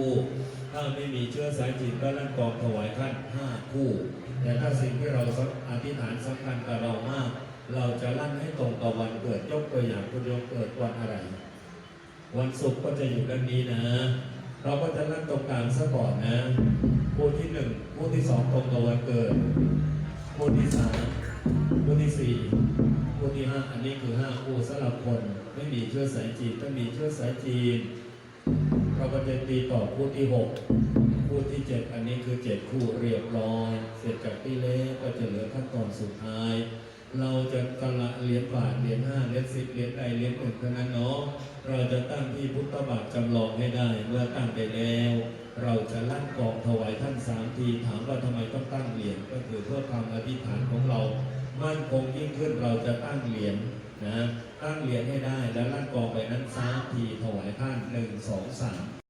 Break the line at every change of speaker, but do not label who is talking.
คู่ถ้าไม่มีเชื้อสายจิตก็ลั่นกองถวายท่านห้าคู่ แต่ถ้าสิ่งที่เราอธิษฐานสำคัญกับเรามาก เราจะลั่นให้ตรงกับวันเกิดยกตัวอย่างคุณยมเกิดวันอะไร วันศุกร์ก็จะอยู่กันนี้นะ เราก็จะลั่นตรงกลางซะก่อนนะคู่ที่หนึ่งคู่ที่สองตรงกับวันเกิดคู่ที่สามคู่ที่สี่คู่ที่ห้าอันนี้คือห้าคู่สำหรับคน ไม่มีเชื้อสายจีนถ้ามีเชื้อสายจีน เราก็จะตีต่อคู่ที่หกคู่ที่เจ็ดอันนี้คือเจ็ดคู่เรียบร้อย เสร็จจากที่เล็กก็จะเหลือขั้นตอนสุดท้าย เราจะกะละเหรียญบาทเหรียญห้าเหรียญสิบเหรียญใดเหรียญหนึ่งเท่านั้นเนาะเราจะตั้งที่พุทธบาทจำลองให้ได้ เมื่อตั้งไปแล้ว เราจะลั่นกองถวายท่านสามทีถามว่าทำไมต้องตั้งเหรียญก็คือเพื่อความอธิษฐานของเรา มั่นคงยิ่งขึ้นเราจะตั้งเหรียญนะตั้งเหรียญให้ได้แล้วลั่นกองไปนั้นสามทีถวายท่านหนึ่งสองสาม